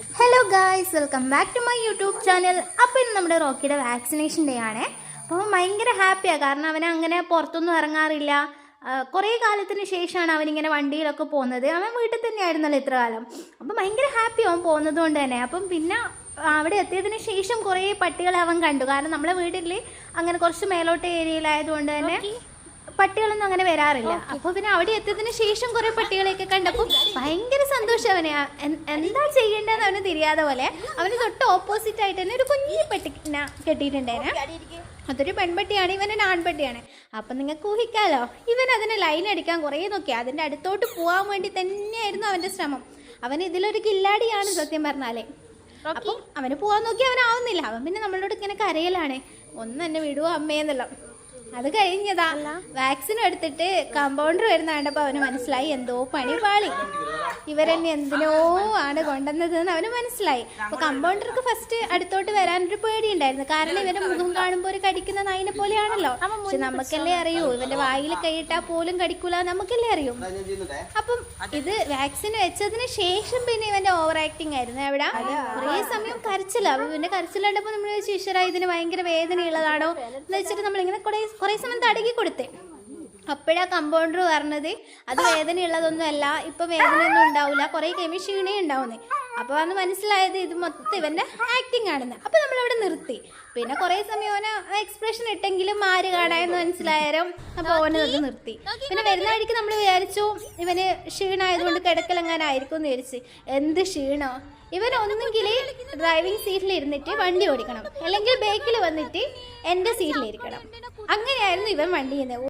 Hello guys welcome back to my YouTube channel അപ്പോൾ ഇന്ന് നമ്മുടെ റോക്കിയുടെ വാക്സിനേഷൻ ഡേ ആണ്. അപ്പോൾ ഭയങ്കര ഹാപ്പിയാണ് കാരണം അവൻ അങ്ങനെ പുറത്തൊന്നും ഇറങ്ങാറില്ല. കുറേ കാലത്തിന് ശേഷമാണ് അവനിങ്ങനെ വണ്ടിയിലൊക്കെ പോകുന്നത്. അവൻ വീട്ടിൽ തന്നെയായിരുന്നല്ലോ ഇത്ര കാലം. അപ്പം ഭയങ്കര ഹാപ്പി അവൻ പോകുന്നത് കൊണ്ട് തന്നെ. അപ്പം പിന്നെ അവിടെ എത്തിയതിന് ശേഷം കുറേ പട്ടികളെ അവൻ കണ്ടു. കാരണം നമ്മളെ വീട്ടിൽ അങ്ങനെ കുറച്ച് മേലോട്ട് ഏരിയയിലായതുകൊണ്ട് തന്നെ പട്ടികളൊന്നും അങ്ങനെ വരാറില്ല. അപ്പൊ പിന്നെ അവിടെ എത്തിയതിന് ശേഷം കുറെ പട്ടികളെയൊക്കെ കണ്ടപ്പോൾ ഭയങ്കര സന്തോഷം അവനെ. എന്താ ചെയ്യേണ്ടതെന്ന് അവന് തിരിയാതെ പോലെ അവന് തൊട്ട് ഓപ്പോസിറ്റ് ആയിട്ട് തന്നെ ഒരു കുഞ്ഞു പട്ടിനെ കെട്ടിയിട്ടുണ്ടായിരുന്നു. അതൊരു പെൺപട്ടിയാണ് ഇവൻ ഒരു ആൺപട്ടിയാണ്. അപ്പം നിങ്ങൾക്ക് ഊഹിക്കാലോ ഇവൻ അതിനെ ലൈൻ അടിക്കാൻ കുറേ നോക്കി. അതിന്റെ അടുത്തോട്ട് പോകാൻ വേണ്ടി തന്നെയായിരുന്നു അവന്റെ ശ്രമം. അവൻ ഇതിലൊരു കില്ലാടിയാണ് സത്യം പറഞ്ഞാലേ. അപ്പം അവന് പോകാൻ നോക്കി അവനാവുന്നില്ല അവൻ പിന്നെ നമ്മളോട് ഇങ്ങനെ കരയലാണ്. ഒന്ന് എന്നെ വിടുവോ അമ്മയെന്നുള്ള അത് കഴിഞ്ഞതാ. വാക്സിൻ എടുത്തിട്ട് കമ്പൗണ്ടർ വരുന്ന കണ്ടപ്പോൾ അവന് മനസ്സിലായി എന്തോ പണി പാളി. ഇവരെന്നെ എന്തിനോ ആണ് കൊണ്ടുവന്നത് എന്ന് അവന് മനസ്സിലായി. അപ്പൊ കമ്പൗണ്ടർക്ക് ഫസ്റ്റ് അടുത്തോട്ട് വരാനൊരു പേടിയുണ്ടായിരുന്നു. കാരണം ഇവന്റെ മുഖം കാണുമ്പോൾ ഒരു കടിക്കുന്ന നായിനെ പോലെയാണല്ലോ. പക്ഷെ നമുക്കല്ലേ അറിയൂ ഇവന്റെ വായിൽ കൈയിട്ടാ പോലും കടിക്കൂല നമുക്കല്ലേ അറിയൂ. അപ്പം ഇത് വാക്സിൻ വെച്ചതിന് ശേഷം പിന്നെ ഇവന്റെ ഓവർ ആക്ടിങ് ആയിരുന്നു. എവിടെ? കുറേ സമയം കരച്ചില്ല അപ്പൊ ഇവന്റെ കരച്ചിലുണ്ടപ്പോ നമ്മൾ ഈശ്വര ഇതിന് ഭയങ്കര വേദനയുള്ളതാണോ എന്ന് വെച്ചിട്ട് നമ്മളിങ്ങനെ കുറേ കുറേ സമയം തടകി കൊടുത്തേ. അപ്പോഴാ കമ്പൗണ്ടർ പറഞ്ഞത് അത് വേദനയുള്ളതൊന്നും അല്ല ഇപ്പൊ വേദനയൊന്നും ഉണ്ടാവില്ല കുറെ കഴിയുമ്പോൾ ക്ഷീണേ ഉണ്ടാവുന്നേ. അപ്പൊ അന്ന് മനസ്സിലായത് ഇത് മൊത്തം ഇവന്റെ ആക്ടിങ് ആണെന്ന്. അപ്പൊ നമ്മളവിടെ നിർത്തി. പിന്നെ കുറേ സമയം ഓന് എക്സ്പ്രഷൻ ഇട്ടെങ്കിലും ആര് കാണാമെന്ന് മനസ്സിലായാലും അപ്പോൾ ഓനെ അത് നിർത്തി. പിന്നെ വരുന്ന വഴിക്ക് നമ്മൾ വിചാരിച്ചു ഇവന് ക്ഷീണമായതുകൊണ്ട് കിടക്കലെങ്ങാനായിരിക്കും എന്ന് വിചാരിച്ച്. എന്ത് ക്ഷീണോ? ഇവൻ ഒന്നുകിൽ ഡ്രൈവിംഗ് സീറ്റിൽ ഇരുന്നിട്ട് വണ്ടി ഓടിക്കണം. അല്ലെങ്കിൽ ബേക്കിൽ വന്നിട്ട് എന്റെ സീറ്റിൽ ഇരിക്കണം. അങ്ങനെയായിരുന്നു ഇവൻ വണ്ടി ചെയ്യുന്നത്.